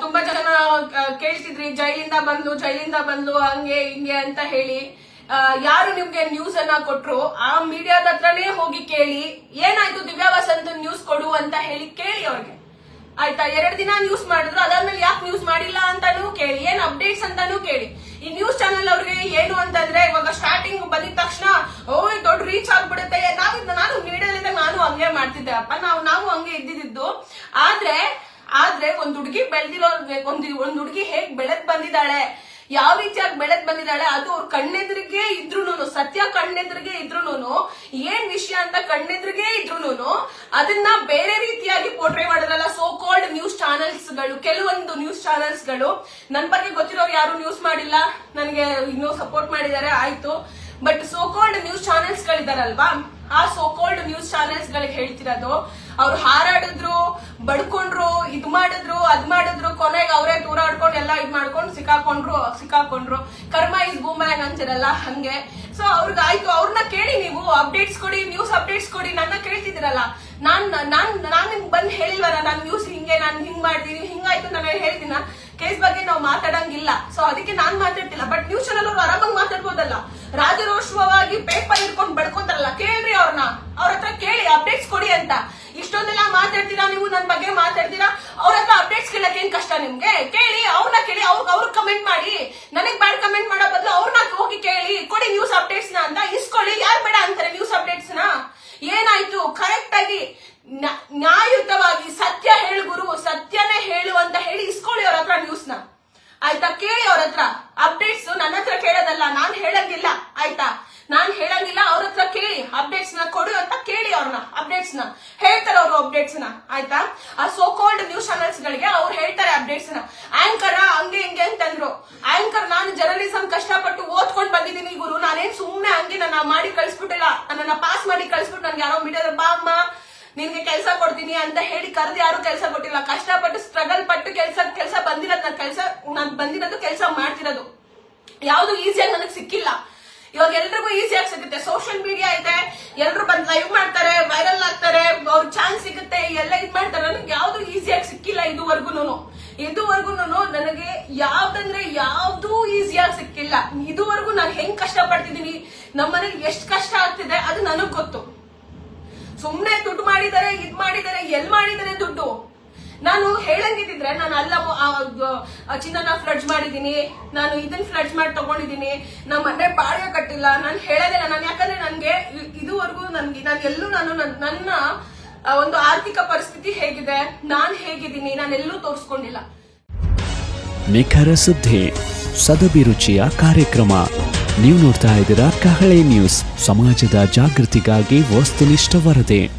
ತುಂಬಾ ಜನ ಕೇಳ್ತಿದ್ರಿ, ಜೈಲಿಂದ ಬಂದ್ಲು ಜೈಲಿಂದ ಬಂದ್ಲು, ಹಂಗೆ ಹಿಂಗೆ ಅಂತ ಹೇಳಿ. ಯಾರು ನಿಮ್ಗೆ ನ್ಯೂಸ್ ಅನ್ನ ಕೊಟ್ರು, ಆ ಮೀಡಿಯಾದ ಹತ್ರನೇ ಹೋಗಿ ಕೇಳಿ, ಏನಾಯ್ತು ದಿವ್ಯಾ ವಸಂತ ನ್ಯೂಸ್ ಕೊಡು ಅಂತ ಹೇಳಿ ಕೇಳಿ ಅವ್ರಿಗೆ. ಆಯ್ತಾ, ಎರಡು ದಿನ ನ್ಯೂಸ್ ಮಾಡಿದ್ರು, ಅದಾದ್ಮೇಲೆ ಯಾಕೆ ನ್ಯೂಸ್ ಮಾಡಿಲ್ಲ ಅಂತಾನು ಕೇಳಿ, ಏನ್ ಅಪ್ಡೇಟ್ಸ್ ಅಂತಾನು ಕೇಳಿ. ಈ ನ್ಯೂಸ್ ಚಾನೆಲ್ ಅವ್ರಿಗೆ ಏನು ಅಂತಂದ್ರೆ, ಇವಾಗ ಸ್ಟಾರ್ಟಿಂಗ್ ಬಂದಿದ ತಕ್ಷಣ ಓ ದೊಡ್ಡ ರೀಚ್ ಆಗ್ಬಿಡುತ್ತೆ ನಾವು ನಾನು ಮೀಡಿಯಾದಿಂದ ನಾನು ಹಂಗೆ ಮಾಡ್ತಿದ್ದೆ, ಅಪ್ಪ, ನಾವು ನಾವು ಹಂಗೆ ಇದ್ದಿದ್ದು. ಆದ್ರೆ ಆದ್ರೆ ಒಂದ್ ಹುಡುಗಿ ಬೆಳೆದಿರೋ ಒಂದ್ ಒಂದ್ ಹುಡುಗಿ ಹೇಗ್ ಬೆಳೆದ್ ಬಂದಿದ್ದಾಳೆ, ಯಾವ ರೀತಿಯಾಗಿ ಬೆಳೆದ್ ಬಂದಿದ್ದಾಳೆ, ಅದು ಅವ್ರ ಕಣ್ಣೆದ್ರಿಗೆ ಇದ್ರೂನು ಸತ್ಯ ಕಣ್ಣೆದ್ರಿಗೆ ಇದ್ರೂನು ಏನ್ ವಿಷಯ ಅಂತ ಕಣ್ಣೆದ್ರಿಗೆ ಇದ್ರೂನು ಅದನ್ನ ಬೇರೆ ರೀತಿಯಾಗಿ ಪೋರ್ಟ್ರೇ ಮಾಡಿದ್ರಲ್ಲ ಸೋ ಕಾಲ್ಡ್ ನ್ಯೂಸ್ ಚಾನೆಲ್ಸ್ಗಳು ಕೆಲವೊಂದು ನ್ಯೂಸ್ ಚಾನೆಲ್ಸ್ಗಳು ನನ್ ಬಗ್ಗೆ ಗೊತ್ತಿರೋರು ಯಾರು ನ್ಯೂಸ್ ಮಾಡಿಲ್ಲ. ನನಗೆ ಇನ್ನೂ ಸಪೋರ್ಟ್ ಮಾಡಿದ್ದಾರೆ, ಆಯ್ತು. But so called news channels ಗಳಿದಾರಲ್ವಾ ಆ ಸೋಕೋಲ್ಡ್ ನ್ಯೂಸ್ ಚಾನೆಲ್ಸ್ ಗಳಿಗೆ ಹೇಳ್ತಿರೋದು. ಅವ್ರು ಹಾರಾಡಿದ್ರು, ಬಡ್ಕೊಂಡ್ರು, ಇದ್ ಮಾಡಿದ್ರು, ಅದ್ ಮಾಡಿದ್ರು, ಕೊನೆಗೆ ಅವರೇ ದೂರ ಆಡ್ಕೊಂಡು ಎಲ್ಲ ಇದ್ ಮಾಡ್ಕೊಂಡು ಸಿಕ್ಕಾಕೊಂಡ್ರು ಸಿಕ್ಕಾಕೊಂಡ್ರು. ಕರ್ಮ ಇಸ್ ಬೂಮ್ಯಾಂಗ್ ಅಂತಿರಲ್ಲ, ಹಂಗೆ. ಸೊ ಅವ್ರಿಗಾಯ್ತು ಅವ್ರನ್ನ ಕೇಳಿ ನೀವು ಅಪ್ಡೇಟ್ಸ್ ಕೊಡಿ ನ್ಯೂಸ್ ಅಪ್ಡೇಟ್ಸ್ ಕೊಡಿ, ನನ್ನ ಕೇಳ್ತಿದ್ದೀರಲ್ಲ. ನಾನ್ ನಾನ್ ನಾನ್ ಬಂದ್ ಹೇಳಿಲ್ವಲ್ಲ, ನಾನ್ ನ್ಯೂಸ್ ಹಿಂಗೆ, ನಾನ್ ಹಿಂಗ್ ಮಾಡ್ತೀನಿ ಹಿಂಗಾಯ್ತು ನಾನು ಹೇಳ್ತೀನ? ಕೇಸ್ ಬಗ್ಗೆ ನಾವು ಮಾತಾಡಂಗಿಲ್ಲ. ಸೊ ಅದಕ್ಕೆ ನಾನ್ ಮಾತಾಡ್ತಿಲ್ಲ ಬಟ್ ನ್ಯೂಸ್ ಚಾನಲ್ ಅವ್ರು ಆರಾಮಾಗಿ ಮಾತಾಡ್ಬೋದಲ್ಲ ರಾಜರೋಷವಾಗಿ ಪೇಪರ್ ಹಿಡ್ಕೊಂಡು ಬಡ್ಕೊಂತಾರಲ್ಲ ಕೇಳ್ರಿ ಅವ್ರನ್ನ ಅವ್ರ ಹತ್ರ ಕೇಳಿ ಅಪ್ಡೇಟ್ಸ್ ಕೊಡಿ ಅಂತ. ಇಷ್ಟೊಂದೆಲ್ಲ ಮಾತಾಡ್ತೀರಾ ನೀವು? ನನ್ನ ಬಗ್ಗೆ ಮಾತಾಡ್ತೀರಾ? ಅವ್ರ ಹತ್ರ ಅಪ್ಡೇಟ್ಸ್ ಕೇಳಕ್ ಏನ್ ಕಷ್ಟ ನಿಮ್ಗೆ? ಕೇಳಿ, ಅವ್ರನ್ನ ಕೇಳಿ, ಅವ್ರ ಅವ್ರ ಕಮೆಂಟ್ ಮಾಡಿ. ನನಗ್ ಬ್ಯಾಡ್ ಕಮೆಂಟ್ ಮಾಡೋ ಬದಲು ಅವ್ರನ್ನ ಹೋಗಿ ಕೇಳಿ. ಕೊಡಿ ನ್ಯೂಸ್ ಅಪ್ಡೇಟ್ಸ್ನ ಅಂತ ಇಸ್ಕೊಳ್ಳಿ. ಯಾರು ಬೇಡ ಅಂತಾರೆ ನ್ಯೂಸ್ ಅಪ್ಡೇಟ್ಸ್ನ? ಏನಾಯ್ತು? ಕರೆಕ್ಟ್ ಆಗಿ ನ್ಯಾ- ನ್ಯಾಯಯುತವಾಗಿ ಸತ್ಯ ಹೇಳು ಗುರು. ಸತ್ಯನೇ ಹೇಳು ಅಂತ ಹೇಳಿ ಇಸ್ಕೊಳ್ಳಿ ಅವ್ರ ಹತ್ರ ನ್ಯೂಸ್ನ. ಆಯ್ತಾ? ಕೇಳಿ ಅವ್ರ ಹತ್ರ. ಅಪ್ಡೇಟ್ಸ್ ನನ್ನ ಹತ್ರ ಕೇಳೋದಲ್ಲ. ನಾನ್ ಹೇಳಂಗಿಲ್ಲ. ಆಯ್ತಾ? ನಾನ್ ಹೇಳಂಗಿಲ್ಲ. ಅವ್ರ ಹತ್ರ ಕೇಳಿ. ಅಪ್ಡೇಟ್ಸ್ನ ಕೊಡು ಅಂತ ಅವ್ರನ್ನ ಅಪ್ಡೇಟ್ಸ್ನ. ಹೇಳ್ತಾರೆ ಅವರು ಅಪ್ಡೇಟ್ಸ್ನ, ಆಯ್ತಾ? ಆ ಸೋ ಕಾಲ್ಡ್ ನ್ಯೂಸ್ ಚಾನೆಲ್ಸ್ ಗಳಿಗೆ ಅವ್ರು ಹೇಳ್ತಾರೆ ಅಪ್ಡೇಟ್ಸ್ನ. ಆಂಕರ್ ಹಂಗೆ ಹಿಂಗೆ ಅಂತಂದ್ರು. ಆಂಕರ್ ನಾನು ಜರ್ನಲಿಸಂ ಕಷ್ಟಪಟ್ಟು ಓದ್ಕೊಂಡ್ ಬಂದಿದ್ದೀನಿ ಗುರು. ನಾನೇನ್ ಸುಮ್ನೆ ಹಂಗೆ ನನ್ನ ಮಾಡಿ ಕಳ್ಸ್ಬಿಟ್ಟಿಲ್ಲ. ನನ್ನ ಪಾಸ್ ಮಾಡಿ ಕಳ್ಸ್ಬಿಟ್ಟು ನನ್ಗೆ ಯಾರೋ ಮೀಡಿಯಾದ ಬಾ ಅಮ್ಮ, ನಿನ್ಗೆ ಕೆಲಸ ಕೊಡ್ತೀನಿ ಅಂತ ಹೇಳಿ ಕರೆದು ಯಾರು ಕೆಲಸ ಕೊಟ್ಟಿಲ್ಲ. ಕಷ್ಟಪಟ್ಟು ಸ್ಟ್ರಗಲ್ ಪಟ್ಟು ಕೆಲಸ ಕೆಲಸ ಬಂದಿರೋದು ನನ್ನ ಕೆಲಸ, ನಾನು ಬಂದಿರೋದು ಕೆಲಸ ಮಾಡ್ತಿರೋದು. ಯಾವ್ದು ಈಸಿಯಾಗಿ ನನಗೆ ಸಿಕ್ಕಿಲ್ಲ. ಇವಾಗ ಎಲ್ರಿಗೂ ಈಸಿಯಾಗಿ ಸಿಗುತ್ತೆ ಸೋಷಿಯಲ್ ಮೀಡಿಯಾ ಇದೆ. ಎಲ್ರು ಬಂದ್ ಲೈವ್ ಮಾಡ್ತಾರೆ ಅವ್ರ ಚಾನ್ಸ್ ಸಿಗುತ್ತೆ, ಎಲ್ಲ ಇದ್ ಮಾಡ್ತಾರೆ. ನನಗೆ ಯಾವ್ದು ಈಸಿಯಾಗಿ ಸಿಕ್ಕಿಲ್ಲ ಇದುವರೆಗೂ ಇದುವರೆಗೂ ನನಗೆ ಯಾವ್ದಂದ್ರೆ ಯಾವ್ದು ಈಸಿಯಾಗಿ ಸಿಕ್ಕಿಲ್ಲ. ಇದುವರೆಗೂ ನಾನು ಹೆಂಗ್ ಕಷ್ಟ ಪಡ್ತಿದ್ದೀನಿ ನಮ್ಮನೇಲಿ ಎಷ್ಟು ಕಷ್ಟ ಆಗ್ತಿದೆ ಅದು ನನಗ್ ಗೊತ್ತು. ಸುಮ್ನೆ ದುಡ್ಡು ಮಾಡಿದ್ದಾರೆ ಇದ್ ಮಾಡಿದ್ದಾರೆ ಎಲ್ ಮಾಡಿದರೆ ದುಡ್ಡು. ನಾನು ಹೇಳಂಗಿದ್ರೆ ನಾನು ಅಲ್ಲ ಚಿನ್ನನ ಫ್ಲಡ್ಜ್ ಮಾಡಿದೀನಿ, ನಾನು ಇದನ್ನ ಫ್ಲಡ್ಜ್ ಮಾಡಿ ತಗೊಂಡಿದೀನಿ ನಮ್ಮ ಮನೆ ಬಾಡಿಗೆ ಕಟ್ಟಿಲ್ಲ. ನಾನು ಹೇಳೋದಿಲ್ಲ ನಾನು ಯಾಕಂದ್ರೆ ನನ್ಗೆ ಇದುವರೆಗೂ ನನ್ಗೆ, ನಾನು ಎಲ್ಲೂ ನಾನು ನನ್- ನನ್ನ ಒಂದು ಆರ್ಥಿಕ ಪರಿಸ್ಥಿತಿ ಹೇಗಿದೆ? ನಾನ್ ಹೇಗಿದ್ದೀನಿ? ನಾನು ಎಲ್ಲೂ ತೋರಿಸ್ಕೊಂಡಿಲ್ಲ. ನಿಖರ ಸುದ್ದಿ ಸದಭಿರುಚಿಯ ಕಾರ್ಯಕ್ರಮ. ನೀವು ನೋಡ್ತಾ ಇದ್ದೀರಾ ಕಹಳೆ ನ್ಯೂಸ್. ಸಮಾಜದ ಜಾಗೃತಿಗಾಗಿ ವಸ್ತುನಿಷ್ಠ ವರದಿ.